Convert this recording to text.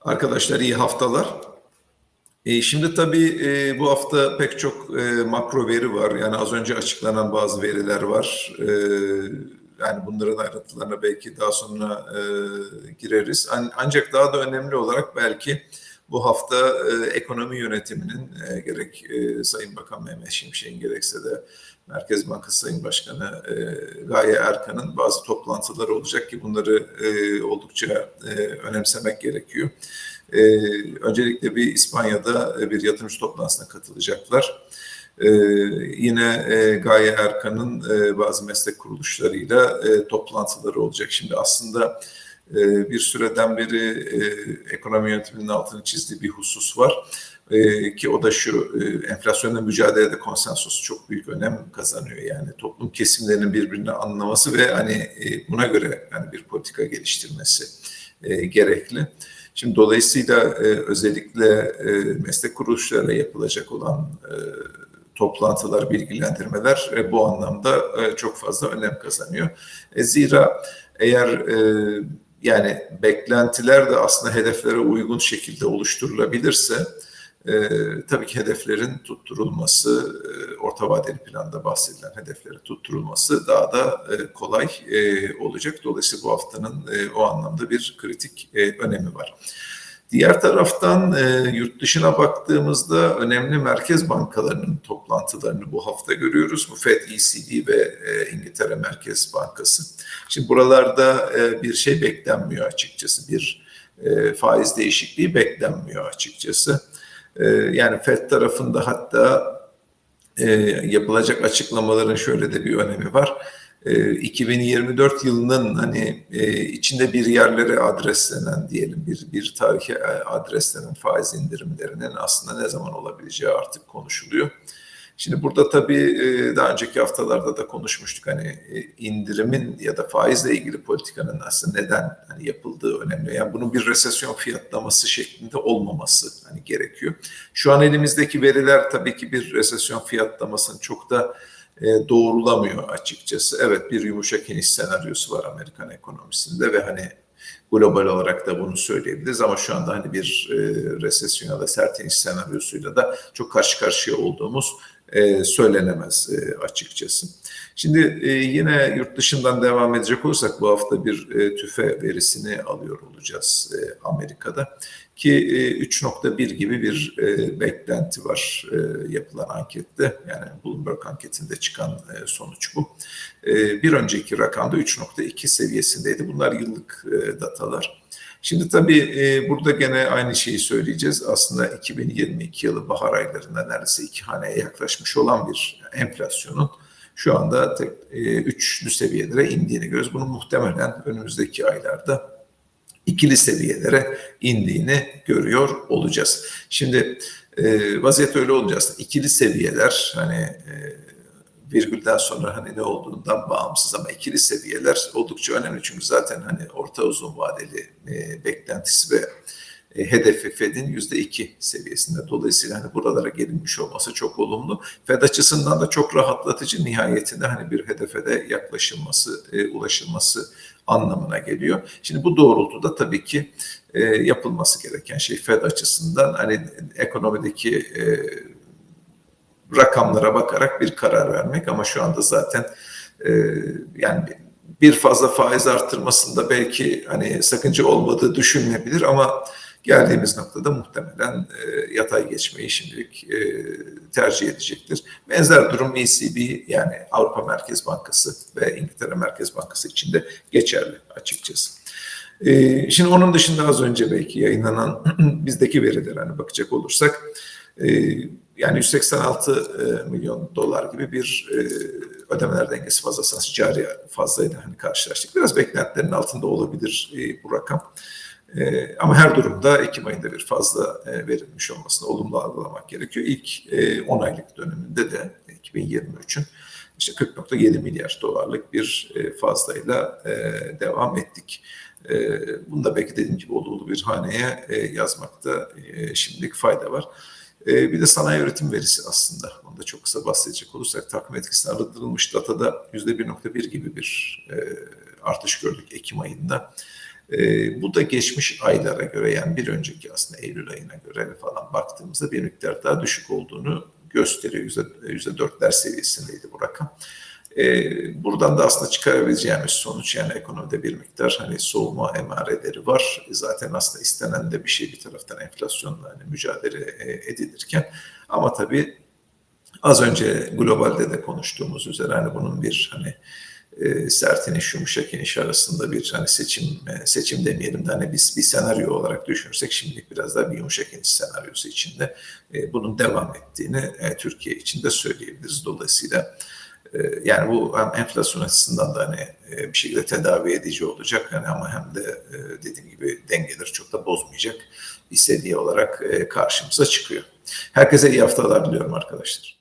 Arkadaşlar iyi haftalar. E, şimdi tabii e, bu hafta pek çok e, makro veri var. Yani az önce açıklanan bazı veriler var. Yani bunların ayrıntılarına belki daha sonra gireriz. An, ancak daha da önemli olarak belki bu hafta e, ekonomi yönetiminin e, gerek e, Sayın Bakan Mehmet Şimşek'in gerekse de Merkez Bankası Sayın Başkanı e, Gaye Erkan'ın bazı toplantıları olacak ki bunları e, oldukça e, önemsemek gerekiyor. E, öncelikle bir İspanya'da e, bir yatırımcı toplantısına katılacaklar. Ee, yine e, Gaye Erkan'ın e, bazı meslek kuruluşlarıyla e, toplantıları olacak. Şimdi aslında e, bir süreden beri e, ekonomi yönetiminin altını çizdiği bir husus var. E, ki o da şu, e, enflasyonla mücadelede konsensus çok büyük önem kazanıyor. Yani toplum kesimlerinin birbirini anlaması ve hani e, buna göre hani bir politika geliştirmesi e, gerekli. Şimdi dolayısıyla özellikle meslek kuruluşlarıyla yapılacak olan toplantılar, bilgilendirmeler bu anlamda çok fazla önem kazanıyor. Zira eğer e, yani beklentiler de aslında hedeflere uygun şekilde oluşturulabilirse e, tabii ki hedeflerin tutturulması, e, orta vadeli planda bahsedilen hedeflerin tutturulması daha da e, kolay e, olacak. Dolayısıyla bu haftanın e, o anlamda bir kritik e, önemi var. Diğer taraftan e, yurt dışına baktığımızda önemli merkez bankalarının toplantılarını bu hafta görüyoruz. Bu FED, ECB ve e, İngiltere Merkez Bankası. Şimdi buralarda e, bir şey beklenmiyor açıkçası. Bir e, faiz değişikliği beklenmiyor açıkçası. E, yani FED tarafında hatta e, yapılacak açıklamaların şöyle de bir önemi var 2024 ee, yılının hani e, içinde bir yerlere adreslenen diyelim bir bir tarihe e, adreslenen faiz indirimlerinin aslında ne zaman olabileceği artık konuşuluyor. Şimdi burada tabii e, daha önceki haftalarda da konuşmuştuk hani indirimin ya da faizle ilgili politikanın aslında neden hani yapıldığı önemli. Yani bunun bir resesyon fiyatlaması şeklinde olmaması hani gerekiyor. Şu an elimizdeki veriler tabii ki bir resesyon fiyatlamasının çok da e, doğrulamıyor açıkçası. Evet bir yumuşak iniş senaryosu var Amerikan ekonomisinde ve hani global olarak da bunu söyleyebiliriz ama şu anda hani bir e, resesyon ya da sert iniş senaryosuyla da çok karşı karşıya olduğumuz e, söylenemez e, açıkçası. Şimdi e, yine yurt dışından devam edecek olursak bu hafta bir tüfe verisini alıyor olacağız Amerika'da ki e, 3.1 gibi bir beklenti var yapılan ankette yani Bloomberg anketinde çıkan sonuç bu. Bir önceki rakamda 3.2 seviyesindeydi. Bunlar yıllık datalar. Şimdi tabii e, burada gene aynı şeyi söyleyeceğiz. Aslında 2022 yılı bahar aylarında neredeyse iki haneye yaklaşmış olan bir enflasyonun şu anda tek, e, üçlü seviyelere indiğini görüyoruz. Bunu muhtemelen önümüzdeki aylarda ikili seviyelere indiğini görüyor olacağız. Şimdi e, vaziyet öyle olacağız. İkili seviyeler hani virgülden sonra hani ne olduğundan bağımsız ama ikili seviyeler oldukça önemli. Çünkü zaten hani orta uzun vadeli e, beklentisi ve e, hedefi Fed'in yüzde iki seviyesinde. Dolayısıyla hani buralara gelinmiş olması çok olumlu. Fed açısından da çok rahatlatıcı nihayetinde hani bir hedefe de yaklaşılması, e, ulaşılması anlamına geliyor. Şimdi bu doğrultuda tabii ki e, yapılması gereken şey Fed açısından hani ekonomideki e, rakamlara bakarak bir karar vermek ama şu anda zaten e, yani bir fazla faiz arttırmasında belki hani sakınca olmadığı düşünülebilir ama geldiğimiz noktada muhtemelen e, yatay geçmeyi şimdilik e, tercih edecektir. Benzer durum ECB yani Avrupa Merkez Bankası ve İngiltere Merkez Bankası için de geçerli açıkçası. E, şimdi onun dışında az önce belki yayınlanan bizdeki verilere hani bakacak olursak e, yani 186 e, milyon dolar gibi bir e, ödemeler dengesi fazlası cari fazlayla hani karşılaştık. Biraz beklentilerin altında olabilir e, bu rakam. Ama her durumda Ekim ayında bir fazla verilmiş olmasını olumlu algılamak gerekiyor. İlk e, 10 aylık döneminde de 2023'ün işte 40.7 milyar dolarlık bir fazlayla devam ettik. Bunu da belki dediğim gibi olumlu bir haneye yazmakta e, şimdilik fayda var. E, bir de sanayi üretim verisi aslında. Onu da çok kısa bahsedecek olursak takım etkisine arındırılmış datada %1.1 gibi bir e, artış gördük Ekim ayında. E, bu da geçmiş aylara göre yani bir önceki aslında Eylül ayına göre falan baktığımızda bir miktar daha düşük olduğunu gösteriyor. Yüzde, yüzde dörtler seviyesindeydi bu rakam. E, buradan da aslında çıkarabileceğimiz sonuç yani ekonomide bir miktar hani soğuma emareleri var. E, zaten aslında istenen de bir şey bir taraftan enflasyonla hani mücadele e, edilirken ama tabii az önce globalde de konuştuğumuz üzere hani bunun bir hani e, sert iniş yumuşak iniş arasında bir hani seçim e, seçim demeyelim de hani biz bir senaryo olarak düşünürsek şimdilik biraz daha bir yumuşak iniş senaryosu içinde e, bunun devam ettiğini e, Türkiye için de söyleyebiliriz. Dolayısıyla yani bu hem enflasyon açısından da hani e, bir şekilde tedavi edici olacak hani ama hem de e, dediğim gibi dengeleri çok da bozmayacak bir seviye olarak e, karşımıza çıkıyor. Herkese iyi haftalar diliyorum arkadaşlar.